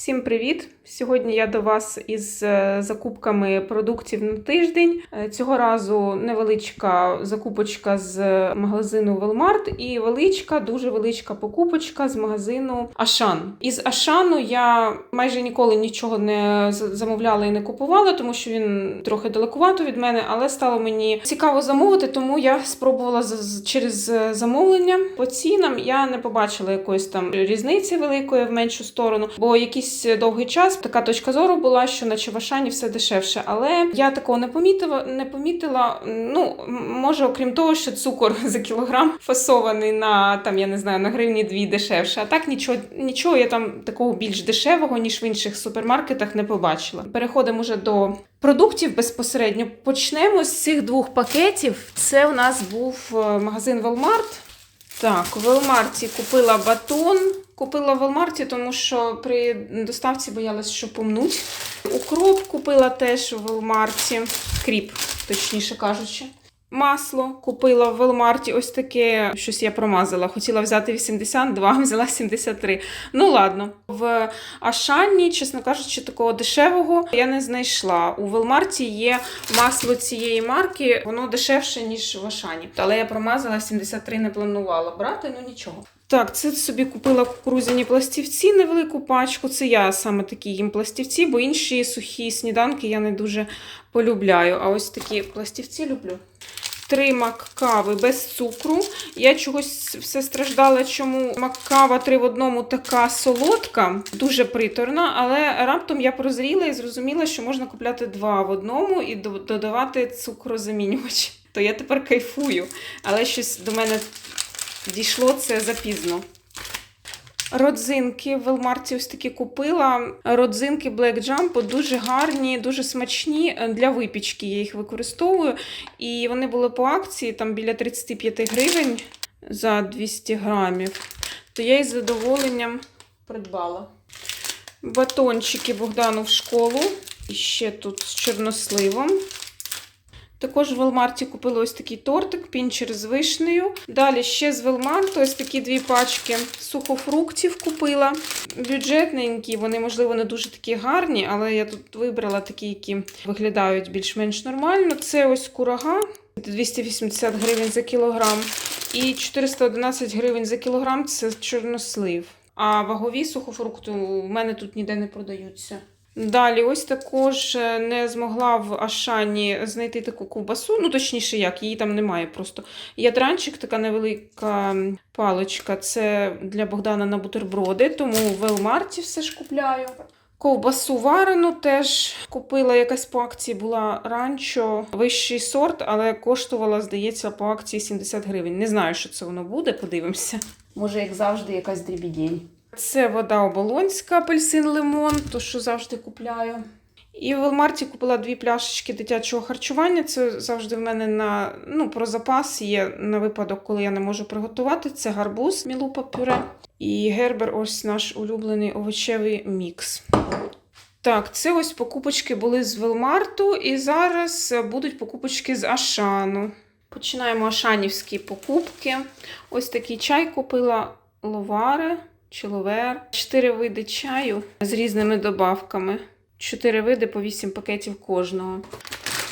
Всім привіт! Сьогодні я до вас із е, закупками продуктів на тиждень. Е, Цього разу невеличка закупочка з магазину Велмарт і величка, дуже величка покупочка з магазину Ашан. Із Ашану я майже ніколи нічого не замовляла і не купувала, тому що він трохи далекувато від мене, але стало мені цікаво замовити, тому я спробувала через замовлення. По цінам я не побачила якоїсь там різниці великої в меншу сторону, бо якийсь довгий час така точка зору була, що наче в Ашані все дешевше. Але я такого не помітила. Не помітила. Ну може, окрім того, що цукор за кілограм фасований на там, я не знаю, на гривні дві дешевше. А так нічого, нічого я там такого більш дешевого, ніж в інших супермаркетах, не побачила. Переходимо вже до продуктів безпосередньо. Почнемо з цих двох пакетів. Це у нас був е, магазин Walmart. Так, в Велмарті купила батон. Купила в Велмарті, тому що при доставці боялась, що помнуть. Укроп купила теж в Велмарті. Кріп, точніше кажучи. Масло купила в Велмарті. Ось таке щось я промазала. Хотіла взяти 82, взяла 73. Ну ладно. В Ашані, чесно кажучи, такого дешевого я не знайшла. У Велмарті є масло цієї марки, воно дешевше, ніж в Ашані. Але я промазала 73, не планувала брати, ну нічого. Так, це собі купила кукурудзяні пластівці, невелику пачку. Це я саме такі їм пластівці, бо інші сухі сніданки я не дуже полюбляю. А ось такі пластівці люблю. Три кави без цукру. Я чогось все страждала, чому маккава три в одному така солодка, дуже приторна, але раптом я прозріла і зрозуміла, що можна купляти два в одному і до- додавати цукрозамінювач. То я тепер кайфую, але щось до мене дійшло це запізно. Родзинки в Велмарті ось такі купила. Родзинки Black Jumbo дуже гарні, дуже смачні для випічки. Я їх використовую. І вони були по акції там біля 35 гривень за 200 грамів. То я із задоволенням придбала. Батончики Богдану в школу. І ще тут з чорносливом. Також в Велмарті купила ось такий тортик, пінчер з вишнею. Далі ще з Велмарту ось такі дві пачки сухофруктів купила. Бюджетненькі, вони, можливо, не дуже такі гарні, але я тут вибрала такі, які виглядають більш-менш нормально. Це ось курага 280 гривень за кілограм. І 411 гривень за кілограм це чорнослив. А вагові сухофрукти у мене тут ніде не продаються. Далі, ось також е, не змогла в Ашані знайти таку ковбасу. Ну, точніше, як, її там немає просто. Ядранчик, така невелика паличка. Це для Богдана на бутерброди, тому в Велмарті все ж купляю. Ковбасу варену теж купила якась по акції, була ранчо, вищий сорт, але коштувала, здається, по акції 70 гривень. Не знаю, що це воно буде, подивимося. Може, як завжди, якась дрібідень. Це вода оболонська, апельсин лимон, то що завжди купляю. І в Велмарті купила дві пляшечки дитячого харчування. Це завжди в мене на ну, про запас є на випадок, коли я не можу приготувати. Це гарбуз, мілупа пюре. І гербер, ось наш улюблений овочевий мікс. Так, це ось покупочки були з Велмарту, і зараз будуть покупочки з Ашану. Починаємо ашанівські покупки. Ось такий чай купила ловаре чи ловер. Чотири види чаю з різними добавками. Чотири види по 8 пакетів кожного.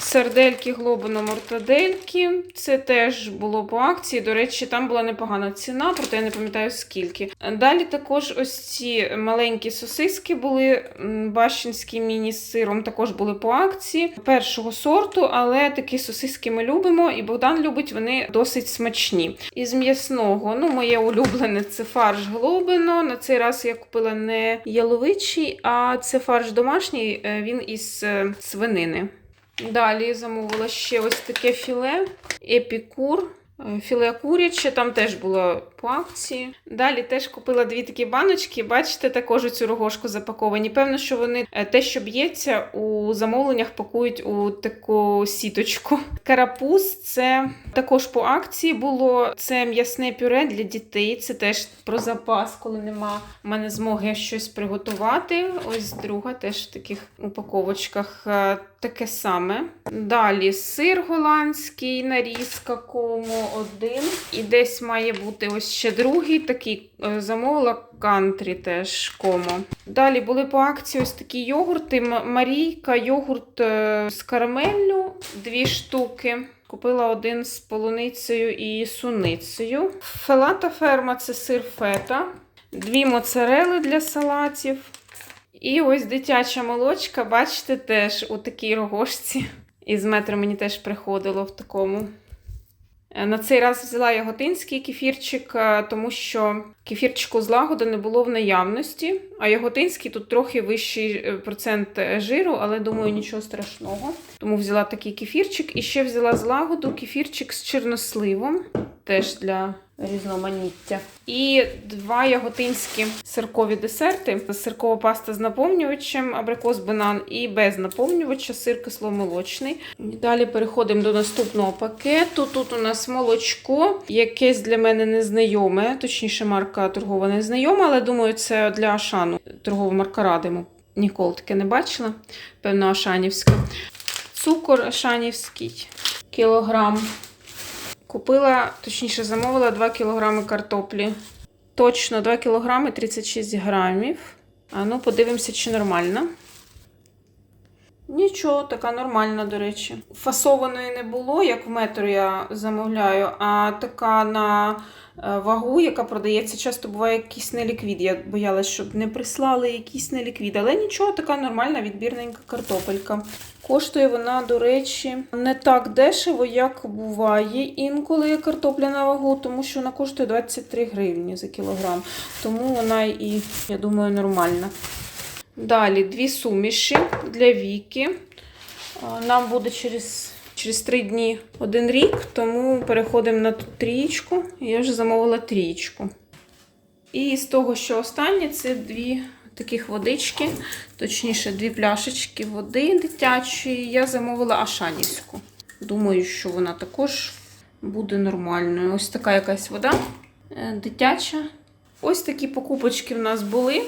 Сардельки глобино мортадельки. Це теж було по акції. До речі, там була непогана ціна, проте я не пам'ятаю скільки. Далі також ось ці маленькі сосиски були бащинські міні з сиром, також були по акції першого сорту, але такі сосиски ми любимо, і Богдан любить, вони досить смачні. Із м'ясного, ну, моє улюблене це фарш глобино. На цей раз я купила не яловичий, а це фарш домашній, е, він із е, свинини. Далі замовила ще ось таке філе епікур. е, Філе куряче, там теж було по акції. Далі теж купила дві такі баночки. Бачите, також у цю рогошку запаковані. Певно, що вони е, те, що б'ється, у замовленнях пакують у таку сіточку. Карапуз це також по акції було. Це м'ясне пюре для дітей. Це теж про запас, коли нема в мене змоги щось приготувати. Ось друга теж в таких упаковочках. Таке саме. Далі сир голландський, нарізка кому один. І десь має бути ось ще другий такий. е, Замовила кантрі теж кому. Далі були по акції ось такі йогурти. Марійка, йогурт е, з карамеллю, дві штуки. Купила один з полуницею і суницею. Фелата ферма це сир фета, дві моцарели для салатів. І ось дитяча молочка, бачите, теж у такій рогожці. І з метро мені теж приходило в такому. Е, На цей раз взяла яготинський кефірчик, е, тому що кефірчику з лагоди не було в наявності, а яготинський тут трохи вищий е, процент жиру, але думаю, нічого страшного. Тому взяла такий кефірчик. І ще взяла з лагоду кефірчик з чорносливом, теж для різноманіття. І два яготинські сиркові десерти: сиркова паста з наповнювачем, абрикос банан і без наповнювача, сир кисломолочний. Далі переходимо до наступного пакету. Тут у нас молочко, якесь для мене незнайоме, точніше, марка торгова незнайома, але думаю, це для Ашану. Торгова марка Радиму. Ніколи таке не бачила. Певно, Ашанівська. Цукор Ашанівський. Кілограм. Купила, точніше, замовила 2 кг картоплі. Точно 2 кг 36 грамів. А ну, подивимося, чи нормально. Нічого, така нормальна, до речі. Фасованої не було, як в метро я замовляю, а така на е, вагу, яка продається, часто буває якийсь неліквід. Я боялась, щоб не прислали якийсь неліквід. Але нічого, така нормальна відбірненька картопелька. Коштує вона, до речі, не так дешево, як буває інколи картопля на вагу, тому що вона коштує 23 гривні за кілограм. Тому вона і, я думаю, нормальна. Далі дві суміші для Віки. Нам буде через, через 3 дні один рік, тому переходимо на трієчку. Я вже замовила трієчку. І з того, що останнє, це дві таких водички, точніше, дві пляшечки води дитячої. Я замовила Ашанівську. Думаю, що вона також буде нормальною. Ось така якась вода е, дитяча. Ось такі покупочки в нас були.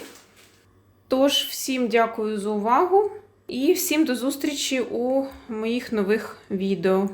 Тож, всім дякую за увагу і всім до зустрічі у моїх нових відео.